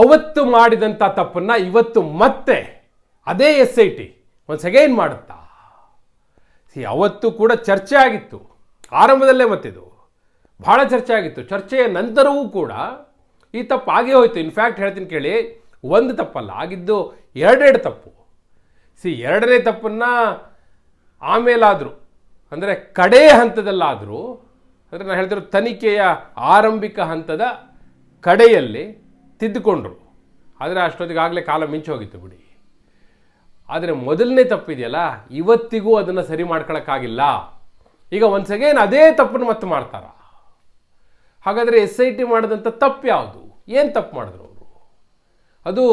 ಅವತ್ತು ಮಾಡಿದಂಥ ತಪ್ಪನ್ನ ಇವತ್ತು ಮತ್ತೆ ಅದೇ ಎಸ್ ಐ ಟಿ ಒಂದು ಸೆಗೈನ್ ಮಾಡುತ್ತಾ? ಸಿ, ಅವತ್ತು ಕೂಡ ಚರ್ಚೆ ಆಗಿತ್ತು. ಆರಂಭದಲ್ಲೇ ಮತ್ತಿದು. ಭಾಳ ಚರ್ಚೆ ಆಗಿತ್ತು. ಚರ್ಚೆಯ ನಂತರವೂ ಕೂಡ ಈ ತಪ್ಪು ಆಗೇ ಹೋಯಿತು. ಇನ್ಫ್ಯಾಕ್ಟ್ ಹೇಳ್ತೀನಿ ಕೇಳಿ, ಒಂದು ತಪ್ಪಲ್ಲ, ಆಗಿದ್ದು ಎರಡೆರಡು ತಪ್ಪು. ಸಿ, ಎರಡನೇ ತಪ್ಪನ್ನು ಆಮೇಲಾದರೂ, ಅಂದರೆ ಕಡೆ ಹಂತದಲ್ಲಾದರೂ, ಅಂದರೆ ನಾನು ಹೇಳ್ತಿರೋ ತನಿಖೆಯ ಆರಂಭಿಕ ಹಂತದ ಕಡೆಯಲ್ಲಿ ತಿದ್ದುಕೊಂಡ್ರು. ಆದರೆ ಅಷ್ಟೊತ್ತಿಗಾಗಲೇ ಕಾಲ ಮಿಂಚು ಹೋಗಿತ್ತು ಬಿಡಿ. ಆದರೆ ಮೊದಲನೇ ತಪ್ಪಿದೆಯಲ್ಲ, ಇವತ್ತಿಗೂ ಅದನ್ನು ಸರಿ ಮಾಡ್ಕೊಳಕ್ಕಾಗಿಲ್ಲ. ಈಗ ಒನ್ಸ್ ಅಗೇನ್ ಅದೇ ತಪ್ಪನ್ನು ಮತ್ತೆ ಮಾಡ್ತಾರ? ಹಾಗಾದರೆ ಎಸ್ ಐ ಟಿ ಮಾಡಿದಂಥ ತಪ್ಪು ಯಾವುದು? ಏನು ತಪ್ಪು ಮಾಡಿದ್ರು ಅವರು? ಅದು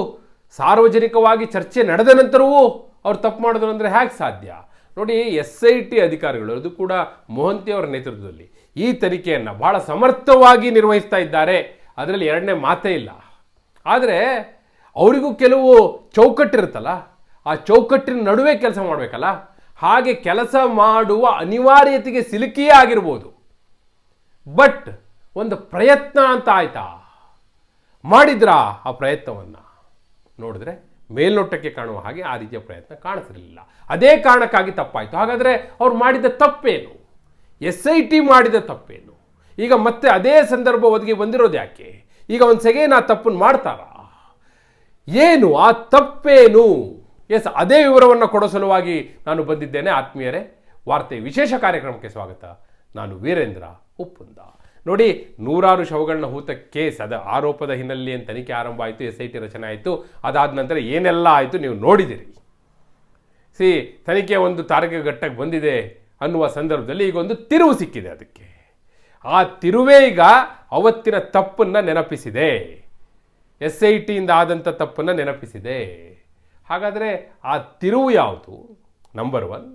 ಸಾರ್ವಜನಿಕವಾಗಿ ಚರ್ಚೆ ನಡೆದ ನಂತರವೂ ಅವ್ರು ತಪ್ಪು ಮಾಡಿದ್ರು ಅಂದರೆ ಹೇಗೆ ಸಾಧ್ಯ? ನೋಡಿ ಎಸ್ ಐ ಟಿ ಅಧಿಕಾರಿಗಳು, ಅದು ಕೂಡ ಮೋಹಂತಿ ಅವರ ನೇತೃತ್ವದಲ್ಲಿ ಈ ತನಿಖೆಯನ್ನು ಬಹಳ ಸಮರ್ಥವಾಗಿ ನಿರ್ವಹಿಸ್ತಾ ಇದ್ದಾರೆ. ಅದರಲ್ಲಿ ಎರಡನೇ ಮಾತೇ ಇಲ್ಲ. ಆದರೆ ಅವರಿಗೂ ಕೆಲವು ಚೌಕಟ್ಟಿರುತ್ತಲ್ಲ, ಆ ಚೌಕಟ್ಟಿನ ನಡುವೆ ಕೆಲಸ ಮಾಡಬೇಕಲ್ಲ? ಹಾಗೆ ಕೆಲಸ ಮಾಡುವ ಅನಿವಾರ್ಯತೆಗೆ ಸಿಲುಕಿಯೇ ಆಗಿರ್ಬೋದು. ಬಟ್ ಒಂದು ಪ್ರಯತ್ನ ಅಂತ ಆಯ್ತಾ? ಮಾಡಿದ್ರಾ ಆ ಪ್ರಯತ್ನವನ್ನು? ನೋಡಿದ್ರೆ ಮೇಲ್ನೋಟಕ್ಕೆ ಕಾಣುವ ಹಾಗೆ ಆ ರೀತಿಯ ಪ್ರಯತ್ನ ಕಾಣಿಸಿರಲಿಲ್ಲ ಅದೇ ಕಾರಣಕ್ಕಾಗಿ ತಪ್ಪಾಯಿತು. ಹಾಗಾದರೆ ಅವ್ರು ಮಾಡಿದ ತಪ್ಪೇನು? ಎಸ್ ಐ ಟಿ ಮಾಡಿದ ತಪ್ಪೇನು? ಈಗ ಮತ್ತೆ ಅದೇ ಸಂದರ್ಭ ಒದಗಿ ಬಂದಿರೋದು ಯಾಕೆ ಈಗ ಒಂದು ಸೆಗೇನ್ ಆ ತಪ್ಪನ್ನು ಮಾಡ್ತಾರ? ಏನು? ಆ ತಪ್ಪೇನು? ಎಸ್, ಅದೇ ವಿವರವನ್ನು ಕೊಡೋ ಸಲುವಾಗಿ ನಾನು ಬಂದಿದ್ದೇನೆ. ಆತ್ಮೀಯರೇ, ವಾರ್ತೆ ವಿಶೇಷ ಕಾರ್ಯಕ್ರಮಕ್ಕೆ ಸ್ವಾಗತ. ನಾನು ವೀರೇಂದ್ರ ಉಪ್ಪುಂದ. ನೋಡಿ, ನೂರಾರು ಶವಗಳನ್ನ ಹೂತ ಕೇಸ್ ಅದ ಆರೋಪದ ಹಿನ್ನೆಲೆಯಲ್ಲಿ ತನಿಖೆ ಆರಂಭ ಆಯಿತು ಎಸ್ ಐ ಟಿ ರಚನೆ ಆಯಿತು, ಅದಾದ ನಂತರ ಏನೆಲ್ಲ ಆಯಿತು ನೀವು ನೋಡಿದಿರಿ. ಸಿ, ತನಿಖೆ ಒಂದು ತಾರಕ ಘಟ್ಟಕ್ಕೆ ಬಂದಿದೆ ಅನ್ನುವ ಸಂದರ್ಭದಲ್ಲಿ ಈಗ ಒಂದು ತಿರುವು ಸಿಕ್ಕಿದೆ ಅದಕ್ಕೆ. ಆ ತಿರುವೇ ಈಗ ಅವತ್ತಿನ ತಪ್ಪನ್ನು ನೆನಪಿಸಿದೆ. ಎಸ್ ಐ ಟಿಯಿಂದ ಆದಂಥ ತಪ್ಪನ್ನು ನೆನಪಿಸಿದೆ. ಹಾಗಾದರೆ ಆ ತಿರುವು ಯಾವುದು? ನಂಬರ್ ಒನ್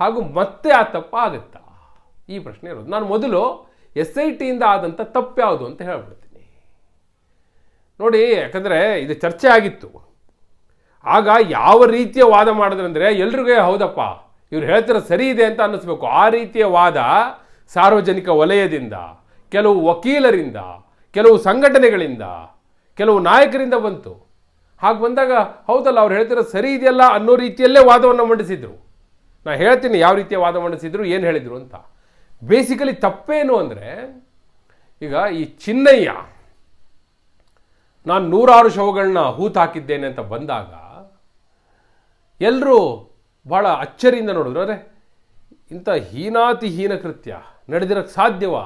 ಹಾಗೂ ಮತ್ತೆ ಆ ತಪ್ಪು ಆಗುತ್ತಾ? ಈ ಪ್ರಶ್ನೆ ಇರೋದು. ನಾನು ಮೊದಲು ಎಸ್ ಐ ಟಿಯಿಂದ ಆದಂಥ ತಪ್ಪು ಯಾವುದು ಅಂತ ಹೇಳ್ಬಿಡ್ತೀನಿ. ನೋಡಿ, ಯಾಕಂದರೆ ಇದು ಚರ್ಚೆ ಆಗಿತ್ತು. ಆಗ ಯಾವ ರೀತಿಯ ವಾದ ಮಾಡಿದ್ರಂದರೆ ಎಲ್ರಿಗೂ ಹೌದಪ್ಪ, ಇವ್ರು ಹೇಳ್ತಿರೋ ಸರಿ ಇದೆ ಅಂತ ಅನ್ನಿಸ್ಬೇಕು. ಆ ರೀತಿಯ ವಾದ ಸಾರ್ವಜನಿಕ ವಲಯದಿಂದ, ಕೆಲವು ವಕೀಲರಿಂದ, ಕೆಲವು ಸಂಘಟನೆಗಳಿಂದ, ಕೆಲವು ನಾಯಕರಿಂದ ಬಂತು. ಹಾಗೆ ಬಂದಾಗ, ಹೌದಲ್ಲ, ಅವ್ರು ಹೇಳ್ತಿರೋ ಸರಿ ಇದೆಯಲ್ಲ ಅನ್ನೋ ರೀತಿಯಲ್ಲೇ ವಾದವನ್ನು ಮಂಡಿಸಿದರು. ನಾನು ಹೇಳ್ತೀನಿ ಯಾವ ರೀತಿಯ ವಾದ ಮಂಡಿಸಿದ್ರು, ಏನು ಹೇಳಿದರು ಅಂತ. ಬೇಸಿಕಲಿ ತಪ್ಪೇನು ಅಂದರೆ, ಈಗ ಈ ಚಿನ್ನಯ್ಯ, ನಾನು ನೂರಾರು ಶವಗಳನ್ನ ಹೂತು ಹಾಕಿದ್ದೇನೆ ಅಂತ ಬಂದಾಗ ಎಲ್ಲರೂ ಭಾಳ ಅಚ್ಚರಿಯಿಂದ ನೋಡಿದ್ರು. ಅರೆ, ಇಂಥ ಹೀನಾತಿ ಹೀನ ಕೃತ್ಯ. ನಡೆದಿರೋಕ್ಕೆ ಸಾಧ್ಯವಾ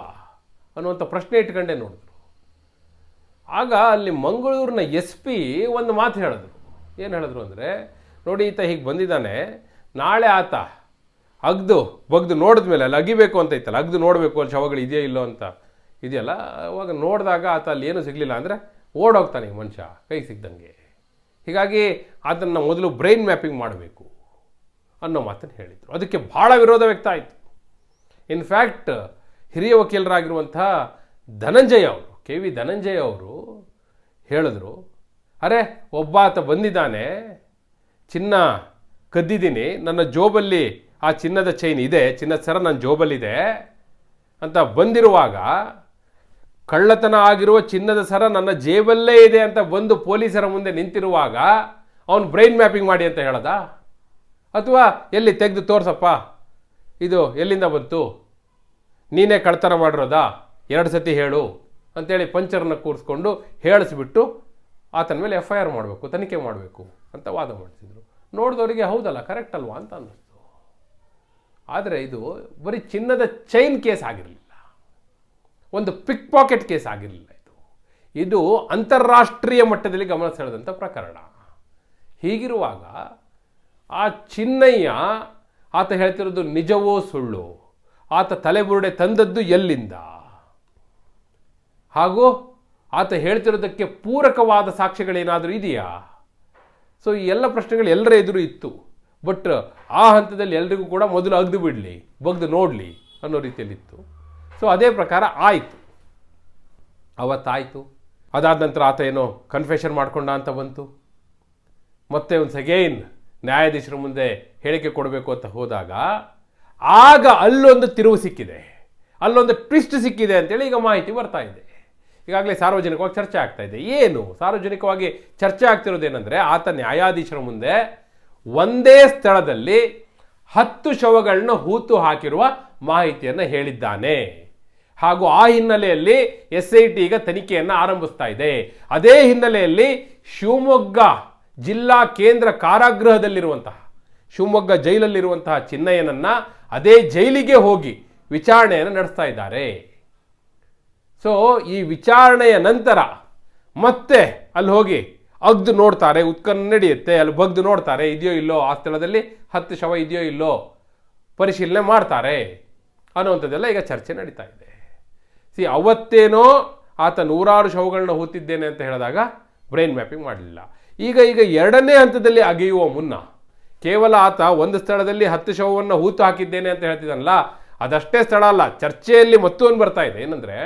ಅನ್ನುವಂಥ ಪ್ರಶ್ನೆ ಇಟ್ಕೊಂಡೆ ನೋಡಿದ್ರು ಆಗ ಅಲ್ಲಿ ಮಂಗಳೂರಿನ ಎಸ್ ಪಿ ಒಂದು ಮಾತು ಹೇಳಿದ್ರು. ಏನು ಹೇಳಿದ್ರು ಅಂದರೆ, ನೋಡಿ ಈತ ಹೀಗೆ ಬಂದಿದ್ದಾನೆ, ನಾಳೆ ಆತ ಅಗ್ದು ಬಗ್ದು ನೋಡಿದ್ಮೇಲೆ ಅಲ್ಲಿ ಅಗಿಬೇಕು ಅಂತ ಇತ್ತಲ್ಲ, ಅಗ್ದು ನೋಡಬೇಕು, ಅಲ್ಲಿ ಶವಗಳು ಇದೆಯೋ ಇಲ್ಲೋ ಅಂತ ಇದೆಯಲ್ಲ, ಅವಾಗ ನೋಡಿದಾಗ ಆತ ಅಲ್ಲಿ ಏನೂ ಸಿಗಲಿಲ್ಲ ಅಂದರೆ ಓಡೋಗ್ತಾನೆ ಈ ಮನುಷ್ಯ, ಕೈ ಸಿಗ್ದಂಗೆ ಹೀಗಾಗಿ ಅದನ್ನು ಮೊದಲು ಬ್ರೈನ್ ಮ್ಯಾಪಿಂಗ್ ಮಾಡಬೇಕು ಅನ್ನೋ ಮಾತನ್ನು ಹೇಳಿದರು. ಅದಕ್ಕೆ ಭಾಳ ವಿರೋಧ ವ್ಯಕ್ತ ಆಯಿತು. ಇನ್ಫ್ಯಾಕ್ಟ್ ಹಿರಿಯ ವಕೀಲರಾಗಿರುವಂಥ ಧನಂಜಯ ಅವರು ಕೆ ವಿ ಧನಂಜಯ ಅವರು ಹೇಳಿದ್ರು, ಅರೆ, ಒಬ್ಬಾತ ಬಂದಿದ್ದಾನೆ, ಚಿನ್ನ ಕದ್ದಿದ್ದೀನಿ, ನನ್ನ ಜೋಬಲ್ಲಿ ಆ ಚಿನ್ನದ ಚೈನ್ ಇದೆ, ಚಿನ್ನದ ಸರ ನನ್ನ ಜೋಬಲ್ಲಿದೆ ಅಂತ ಬಂದಿರುವಾಗ, ಕಳ್ಳತನ ಆಗಿರುವ ಚಿನ್ನದ ಸರ ನನ್ನ ಜೇಬಲ್ಲೇ ಇದೆ ಅಂತ ಬಂದು ಪೊಲೀಸರ ಮುಂದೆ ನಿಂತಿರುವಾಗ, ಅವನು ಬ್ರೈನ್ ಮ್ಯಾಪಿಂಗ್ ಮಾಡಿ ಅಂತ ಹೇಳದ? ಅಥವಾ ಎಲ್ಲಿ ತೆಗೆದು ತೋರ್ಸಪ್ಪ? ಇದು ಎಲ್ಲಿಂದ ಬಂತು? ನೀನೇ ಕಳ್ತನ ಮಾಡಿರೋದಾ? ಎರಡು ಸತಿ ಹೇಳು ಅಂತೇಳಿ ಪಂಚರನ್ನ ಕೂರಿಸ್ಕೊಂಡು ಹೇಳಿಸ್ಬಿಟ್ಟು ಆತನ ಮೇಲೆ ಎಫ್ ಐ ಆರ್ ಮಾಡಬೇಕು, ತನಿಖೆ ಮಾಡಬೇಕು ಅಂತ ವಾದ ಮಾಡ್ತಿದ್ರು. ನೋಡಿದವರಿಗೆ ಹೌದಲ್ಲ ಕರೆಕ್ಟ್ ಅಲ್ವಾ ಅಂತ ಅನ್ನಿಸ್ತು. ಆದರೆ ಇದು ಬರೀ ಚಿನ್ನದ ಚೈನ್ ಕೇಸ್ ಆಗಿರಲಿಲ್ಲ. ಒಂದು ಪಿಕ್ ಪಾಕೆಟ್ ಕೇಸ್ ಆಗಿರಲಿಲ್ಲ ಇದು. ಇದು ಅಂತಾರಾಷ್ಟ್ರೀಯ ಮಟ್ಟದಲ್ಲಿ ಗಮನ ಸೆಳೆದಂಥ ಪ್ರಕರಣ. ಹೀಗಿರುವಾಗ ಆ ಚಿನ್ನಯ್ಯ ಆತ ಹೇಳ್ತಿರೋದು ನಿಜವೋ ಸುಳ್ಳು? ಆತ ತಲೆಬುರುಡೆ ತಂದದ್ದು ಎಲ್ಲಿಂದ? ಹಾಗೂ ಆತ ಹೇಳ್ತಿರೋದಕ್ಕೆ ಪೂರಕವಾದ ಸಾಕ್ಷ್ಯಗಳೇನಾದರೂ ಇದೆಯಾ? ಸೊ ಈ ಎಲ್ಲ ಪ್ರಶ್ನೆಗಳು ಎಲ್ಲರ ಎದುರು ಇತ್ತು. ಬಟ್ ಆ ಹಂತದಲ್ಲಿ ಎಲ್ರಿಗೂ ಕೂಡ ಮೊದಲು ಅಗ್ದು ಬಿಡಲಿ, ಬಗ್ದು ನೋಡಲಿ ಅನ್ನೋ ರೀತಿಯಲ್ಲಿತ್ತು. ಸೊ ಅದೇ ಪ್ರಕಾರ ಆಯಿತು. ಅವತ್ತಾಯಿತು. ಅದಾದ ನಂತರ ಆತ ಏನೋ ಕನ್ಫೆಷನ್ ಮಾಡಿಕೊಂಡ ಅಂತ ಬಂತು. ಮತ್ತೆ ಒಂದು ಸೆಗೈನ್ ನ್ಯಾಯಾಧೀಶರ ಮುಂದೆ ಹೇಳಿಕೆ ಕೊಡಬೇಕು ಅಂತ ಹೋದಾಗ ಆಗ ಅಲ್ಲೊಂದು ತಿರುವು ಸಿಕ್ಕಿದೆ. ಅಲ್ಲೊಂದು ಟ್ವಿಸ್ಟ್ ಸಿಕ್ಕಿದೆ ಅಂತೇಳಿ ಈಗ ಮಾಹಿತಿ ಬರ್ತಾ ಇದೆ. ಈಗಾಗಲೇ ಸಾರ್ವಜನಿಕವಾಗಿ ಚರ್ಚೆ ಆಗ್ತಾ ಇದೆ. ಏನು? ಸಾರ್ವಜನಿಕವಾಗಿ ಚರ್ಚೆ ಆಗ್ತಿರೋದೇನೆಂದರೆ ಆತ ನ್ಯಾಯಾಧೀಶರ ಮುಂದೆ ಒಂದೇ ಸ್ಥಳದಲ್ಲಿ ಹತ್ತು ಶವಗಳನ್ನ ಹೂತು ಹಾಕಿರುವ ಮಾಹಿತಿಯನ್ನು ಹೇಳಿದ್ದಾನೆ. ಹಾಗೂ ಆ ಹಿನ್ನೆಲೆಯಲ್ಲಿ ಎಸ್ ಐ ಟಿ ಈಗ ತನಿಖೆಯನ್ನು ಆರಂಭಿಸ್ತಾ ಇದೆ. ಅದೇ ಹಿನ್ನೆಲೆಯಲ್ಲಿ ಶಿವಮೊಗ್ಗ ಜಿಲ್ಲಾ ಕೇಂದ್ರ ಕಾರಾಗೃಹದಲ್ಲಿರುವಂತಹ ಶಿವಮೊಗ್ಗ ಜೈಲಲ್ಲಿರುವಂತಹ ಚಿನ್ನಯ್ಯನನ್ನು ಅದೇ ಜೈಲಿಗೆ ಹೋಗಿ ವಿಚಾರಣೆಯನ್ನು ನಡೆಸ್ತಾ ಇದ್ದಾರೆ. ಸೊ ಈ ವಿಚಾರಣೆಯ ನಂತರ ಮತ್ತೆ ಅಲ್ಲಿ ಹೋಗಿ ಅಗ್ದು ನೋಡ್ತಾರೆ ಉತ್ಕನ್ನ ನಡೆಯುತ್ತೆ, ಅಲ್ಲಿ ಬಗ್ದು ನೋಡ್ತಾರೆ, ಇದೆಯೋ ಇಲ್ಲೋ ಆ ಸ್ಥಳದಲ್ಲಿ ಹತ್ತು ಶವ ಇದೆಯೋ ಇಲ್ಲೋ ಪರಿಶೀಲನೆ ಮಾಡ್ತಾರೆ ಅನ್ನುವಂಥದ್ದೆಲ್ಲ ಈಗ ಚರ್ಚೆ ನಡೀತಾ ಇದೆ. ಸಿ ಅವತ್ತೇನೋ ಆತ ನೂರಾರು ಶವಗಳನ್ನ ಹೂತಿದ್ದೇನೆ ಅಂತ ಹೇಳಿದಾಗ ಬ್ರೈನ್ ಮ್ಯಾಪಿಂಗ್ ಮಾಡಲಿಲ್ಲ. ಈಗ ಈಗ ಎರಡನೇ ಹಂತದಲ್ಲಿ ಅಗೆಯುವ ಮುನ್ನ ಕೇವಲ ಆತ ಒಂದು ಸ್ಥಳದಲ್ಲಿ ಹತ್ತು ಶವವನ್ನು ಹೂತು ಹಾಕಿದ್ದೇನೆ ಅಂತ ಹೇಳ್ತಿದ್ದಾನಲ್ಲ, ಅದಷ್ಟೇ ಸ್ಥಳ ಅಲ್ಲ, ಚರ್ಚೆಯಲ್ಲಿ ಮತ್ತೊಂದು ಬರ್ತಾ ಇದೆ. ಏನಂದರೆ,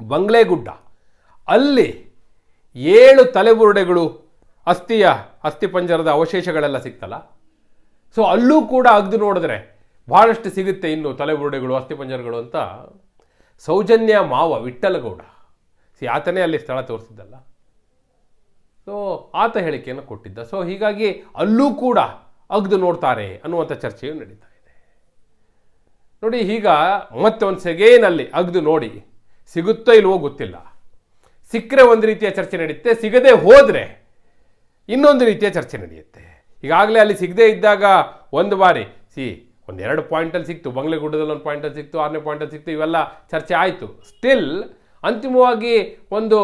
ಬಂಗ್ಲೆಗುಡ್ಡ, ಅಲ್ಲಿ ಏಳು ತಲೆಬುರುಡೆಗಳು, ಅಸ್ಥಿಯ ಅಸ್ಥಿಪಂಜರದ ಅವಶೇಷಗಳೆಲ್ಲ ಸಿಕ್ತಲ್ಲ. ಸೊ ಅಲ್ಲೂ ಕೂಡ ಅಗ್ದು ನೋಡಿದ್ರೆ ಭಾಳಷ್ಟು ಸಿಗುತ್ತೆ ಇನ್ನು ತಲೆಬುರುಡೆಗಳು ಅಸ್ಥಿಪಂಜರಗಳು ಅಂತ. ಸೌಜನ್ಯ ಮಾವ ವಿಠಲಗೌಡ ಸಿ ಆತನೇ ಅಲ್ಲಿ ಸ್ಥಳ ತೋರಿಸಿದ್ದಲ್ಲ. ಸೊ ಆತ ಹೇಳಿಕೆಯನ್ನು ಕೊಟ್ಟಿದ್ದ. ಸೊ ಹೀಗಾಗಿ ಅಲ್ಲೂ ಕೂಡ ಅಗ್ದು ನೋಡ್ತಾರೆ ಅನ್ನುವಂಥ ಚರ್ಚೆಯು ನಡೀತಾ ಇದೆ. ನೋಡಿ, ಈಗ ಮತ್ತೆ ಒಂದು ಸೆಗೇನಲ್ಲಿ ಅಗ್ದು ನೋಡಿ, ಸಿಗುತ್ತೋ ಇಲ್ವೋ ಗೊತ್ತಿಲ್ಲ. ಸಿಕ್ಕರೆ ಒಂದು ರೀತಿಯ ಚರ್ಚೆ ನಡೆಯುತ್ತೆ, ಸಿಗದೆ ಹೋದರೆ ಇನ್ನೊಂದು ರೀತಿಯ ಚರ್ಚೆ ನಡೆಯುತ್ತೆ. ಈಗಾಗಲೇ ಅಲ್ಲಿ ಸಿಗದೇ ಇದ್ದಾಗ ಒಂದು ಬಾರಿ, ಸಿ, ಒಂದೆರಡು ಪಾಯಿಂಟಲ್ಲಿ ಸಿಕ್ತು, ಬಂಗ್ಲೆಗುಡ್ಡದಲ್ಲಿ ಒಂದು ಪಾಯಿಂಟಲ್ಲಿ ಸಿಕ್ತು, ಆರನೇ ಪಾಯಿಂಟಲ್ಲಿ ಸಿಕ್ತು, ಇವೆಲ್ಲ ಚರ್ಚೆ ಆಯಿತು. ಸ್ಟಿಲ್ ಅಂತಿಮವಾಗಿ ಒಂದು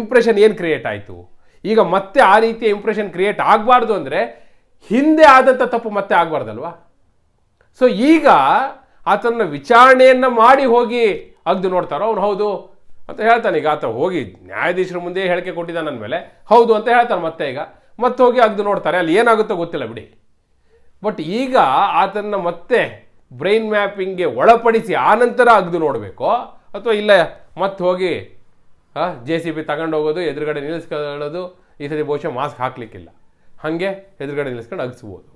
ಇಂಪ್ರೆಷನ್ ಏನು ಕ್ರಿಯೇಟ್ ಆಯಿತು? ಈಗ ಮತ್ತೆ ಆ ರೀತಿಯ ಇಂಪ್ರೆಷನ್ ಕ್ರಿಯೇಟ್ ಆಗಬಾರ್ದು ಅಂದರೆ ಹಿಂದೆ ಆದಂಥ ತಪ್ಪು ಮತ್ತೆ ಆಗಬಾರ್ದಲ್ವಾ? ಸೊ ಈಗ ಆತನ ವಿಚಾರಣೆಯನ್ನು ಮಾಡಿ ಹೋಗಿ ಅಗ್ದು ನೋಡ್ತಾರೋ ಅವ್ನು ಹೌದು ಅಂತ ಹೇಳ್ತಾನೆ. ಈಗ ಆತ ಹೋಗಿ ನ್ಯಾಯಾಧೀಶರ ಮುಂದೆ ಹೇಳಿಕೆ ಕೊಟ್ಟಿದ್ದಾನೆ ಮೇಲೆ. ಹೌದು ಅಂತ ಹೇಳ್ತಾನೆ ಮತ್ತೆ ಈಗ. ಮತ್ತೆ ಹೋಗಿ ಅಗ್ದು ನೋಡ್ತಾರೆ. ಅಲ್ಲಿ ಏನಾಗುತ್ತೋ ಗೊತ್ತಿಲ್ಲ ಬಿಡಿ. ಬಟ್ ಈಗ ಆತನ ಮತ್ತೆ ಬ್ರೈನ್ ಮ್ಯಾಪಿಂಗ್ಗೆ ಒಳಪಡಿಸಿ ಆನಂತರ ಅಗ್ದು ನೋಡಬೇಕೋ ಅಥವಾ ಇಲ್ಲ ಮತ್ತೆ ಹೋಗಿ ಜೆ ಸಿ ಬಿ ತಗೊಂಡೋಗೋದು ಎದುರುಗಡೆ ನಿಲ್ಲಿಸ್ಕೊಳ್ಳೋದು, ಈ ಸರಿ ಬಹುಶಃ ಮಾಸ್ಕ್ ಹಾಕ್ಲಿಕ್ಕಿಲ್ಲ. ಹಾಗೆ ಎದುರುಗಡೆ ನಿಲ್ಲಿಸ್ಕೊಂಡು ಅಗಿಸ್ಬೋದು.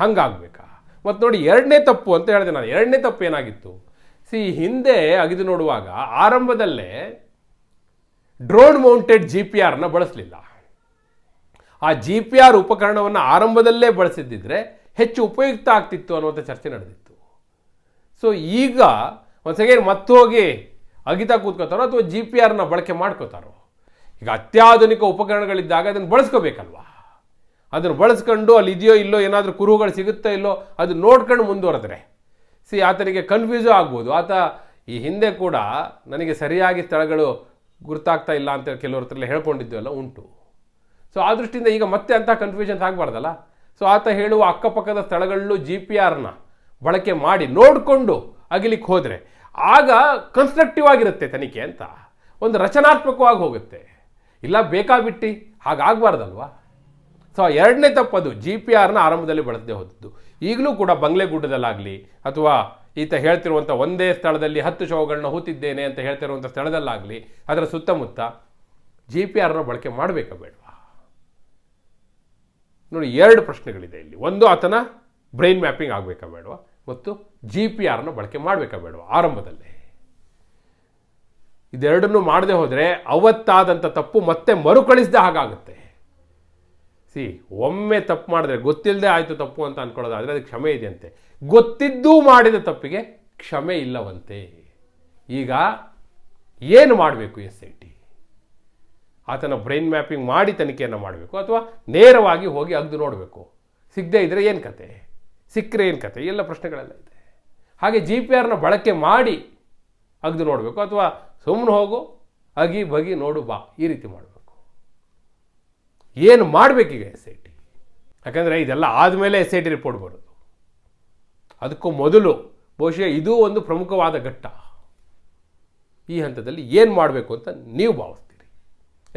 ಹಂಗಾಗಬೇಕಾ? ಮತ್ತು ನೋಡಿ ಎರಡನೇ ತಪ್ಪು ಅಂತ ಹೇಳಿದೆ ನಾನು. ಎರಡನೇ ತಪ್ಪು ಏನಾಗಿತ್ತು? ಸಿ, ಹಿಂದೆ ಅಗಿದು ನೋಡುವಾಗ ಆರಂಭದಲ್ಲೇ ಡ್ರೋನ್ ಮೌಂಟೆಡ್ ಜಿ ಪಿ ಆರ್ನ ಬಳಸಲಿಲ್ಲ. ಆ ಜಿ ಪಿ ಆರ್ ಉಪಕರಣವನ್ನು ಆರಂಭದಲ್ಲೇ ಬಳಸಿದ್ದಿದ್ರೆ ಹೆಚ್ಚು ಉಪಯುಕ್ತ ಆಗ್ತಿತ್ತು ಅನ್ನುವಂಥ ಚರ್ಚೆ ನಡೆದಿತ್ತು. ಸೊ ಈಗ ಒಂದು ಸೆಕೆಂಡ್ ಮತ್ತೋಗಿ ಅಗಿತಾ ಕೂತ್ಕೋತಾರೋ ಅಥವಾ ಜಿ ಪಿ ಆರ್ನ ಬಳಕೆ ಮಾಡ್ಕೋತಾರೋ? ಈಗ ಅತ್ಯಾಧುನಿಕ ಉಪಕರಣಗಳಿದ್ದಾಗ ಅದನ್ನು ಬಳಸ್ಕೋಬೇಕಲ್ವಾ? ಅದನ್ನು ಬಳಸ್ಕೊಂಡು ಅಲ್ಲಿ ಇದೆಯೋ ಇಲ್ಲೋ ಏನಾದರೂ ಕುರುಹುಗಳು ಸಿಗುತ್ತೋ ಇಲ್ಲೋ ಅದು ನೋಡ್ಕೊಂಡು ಮುಂದುವರೆದ್ರೆ? ಸಿ, ಆತನಿಗೆ ಕನ್ಫ್ಯೂಸು ಆಗ್ಬೋದು. ಆತ ಈ ಹಿಂದೆ ಕೂಡ ನನಗೆ ಸರಿಯಾಗಿ ಸ್ಥಳಗಳು ಗುರ್ತಾಗ್ತಾ ಇಲ್ಲ ಅಂತ ಕೆಲವ್ರ ಹತ್ರ ಹೇಳ್ಕೊಂಡಿದ್ದೆಲ್ಲ ಉಂಟು. ಸೊ, ಆ ದೃಷ್ಟಿಯಿಂದ ಈಗ ಮತ್ತೆ ಅಂಥ ಕನ್ಫ್ಯೂಷನ್ಸ್ ಆಗಬಾರ್ದಲ್ಲ? ಸೊ, ಆತ ಹೇಳುವ ಅಕ್ಕಪಕ್ಕದ ಸ್ಥಳಗಳಲ್ಲೂ ಜಿ ಪಿ ಆರ್ನ ಬಳಕೆ ಮಾಡಿ ನೋಡಿಕೊಂಡು ಅಗಿಲಿಕ್ಕೆ ಹೋದರೆ ಆಗ ಕನ್ಸ್ಟ್ರಕ್ಟಿವ್ ಆಗಿರುತ್ತೆ ತನಿಖೆ ಅಂತ. ಒಂದು ರಚನಾತ್ಮಕವಾಗಿ ಹೋಗುತ್ತೆ. ಇಲ್ಲ, ಬೇಕಾಬಿಟ್ಟಿ ಹಾಗಾಗಬಾರ್ದಲ್ವಾ? ಸೊ, ಎರಡನೇ ತಪ್ಪದು ಜಿ ಪಿ ಆರ್ನ ಆರಂಭದಲ್ಲಿ ಬಳಸದೆ ಹೋದದ್ದು. ಈಗಲೂ ಕೂಡ ಬಂಗ್ಲೆಗುಡ್ಡದಲ್ಲಾಗಲಿ ಅಥವಾ ಈತ ಹೇಳ್ತಿರುವಂಥ ಒಂದೇ ಸ್ಥಳದಲ್ಲಿ ಹತ್ತು ಶವಗಳನ್ನ ಹೂತಿದ್ದೇನೆ ಅಂತ ಹೇಳ್ತಿರುವಂಥ ಸ್ಥಳದಲ್ಲಾಗಲಿ, ಅದರ ಸುತ್ತಮುತ್ತ ಜಿ ಪಿ ಆರ್ನ ಬಳಕೆ ಮಾಡಬೇಕಾ ಬೇಡವಾ ನೋಡಿ, ಎರಡು ಪ್ರಶ್ನೆಗಳಿದೆ ಇಲ್ಲಿ. ಒಂದು, ಆತನ ಬ್ರೈನ್ ಮ್ಯಾಪಿಂಗ್ ಆಗಬೇಕಾ ಬೇಡವಾ ಮತ್ತು ಜಿ ಪಿ ಆರ್ನ ಬಳಕೆ ಮಾಡಬೇಕಾ ಬೇಡವಾ ಆರಂಭದಲ್ಲಿ. ಇದೆರಡನ್ನೂ ಮಾಡದೆ ಹೋದರೆ ಅವತ್ತಾದಂಥ ತಪ್ಪು ಮತ್ತೆ ಮರುಕಳಿಸಿದ ಹಾಗಾಗುತ್ತೆ. ಸಿ ಒಮ್ಮೆ ತಪ್ಪು ಮಾಡಿದ್ರೆ ಗೊತ್ತಿಲ್ಲದೆ ಆಯಿತು ತಪ್ಪು ಅಂತ ಅನ್ಕೊಳ್ಳೋದಾದರೆ ಅದಕ್ಕೆ ಕ್ಷಮೆ ಇದೆಯಂತೆ. ಗೊತ್ತಿದ್ದೂ ಮಾಡಿದ ತಪ್ಪಿಗೆ ಕ್ಷಮೆ ಇಲ್ಲವಂತೆ. ಈಗ ಏನು ಮಾಡಬೇಕು ಎಸ್ ಐ ಟಿ? ಆತನ ಬ್ರೈನ್ ಮ್ಯಾಪಿಂಗ್ ಮಾಡಿ ತನಿಖೆಯನ್ನು ಮಾಡಬೇಕು ಅಥವಾ ನೇರವಾಗಿ ಹೋಗಿ ಅಗ್ದು ನೋಡಬೇಕು. ಸಿಗದೇ ಇದ್ದರೆ ಏನು ಕತೆ? ಸಿಕ್ಕರೆ ಏನು ಕತೆ? ಎಲ್ಲ ಪ್ರಶ್ನೆಗಳೆಲ್ಲ ಇದೆ. ಹಾಗೆ ಜಿ ಪಿ ಆರ್ನ ಬಳಕೆ ಮಾಡಿ ಅಗ್ದು ನೋಡಬೇಕು, ಅಥವಾ ಸುಮ್ಮನೆ ಹೋಗು, ಅಗಿ ಬಗಿ ನೋಡು ಬಾ, ಈ ರೀತಿ ಮಾಡಬೇಕು. ಏನು ಮಾಡಬೇಕೀಗ ಎಸ್ ಐ ಟಿ ಯಾಕಂದರೆ ಇದೆಲ್ಲ ಆದಮೇಲೆ ಎಸ್ ಐ ಟಿ ರಿಪೋರ್ಟ್ ಬರೋದು. ಅದಕ್ಕೂ ಮೊದಲು ಬಹುಶಃ ಇದೂ ಒಂದು ಪ್ರಮುಖವಾದ ಘಟ್ಟ. ಈ ಹಂತದಲ್ಲಿ ಏನು ಮಾಡಬೇಕು ಅಂತ ನೀವು ಭಾವಿಸ್ತೀರಿ.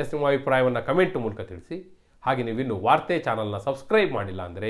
ಎಸ್, ನಿಮ್ಮ ಅಭಿಪ್ರಾಯವನ್ನು ಕಮೆಂಟ್ ಮೂಲಕ ತಿಳಿಸಿ. ಹಾಗೆ ನೀವು ನೀವಿನ್ನು ವಾರ್ತೆ ಚಾನಲ್ನ ಸಬ್ಸ್ಕ್ರೈಬ್ ಮಾಡಿಲ್ಲ ಅಂದರೆ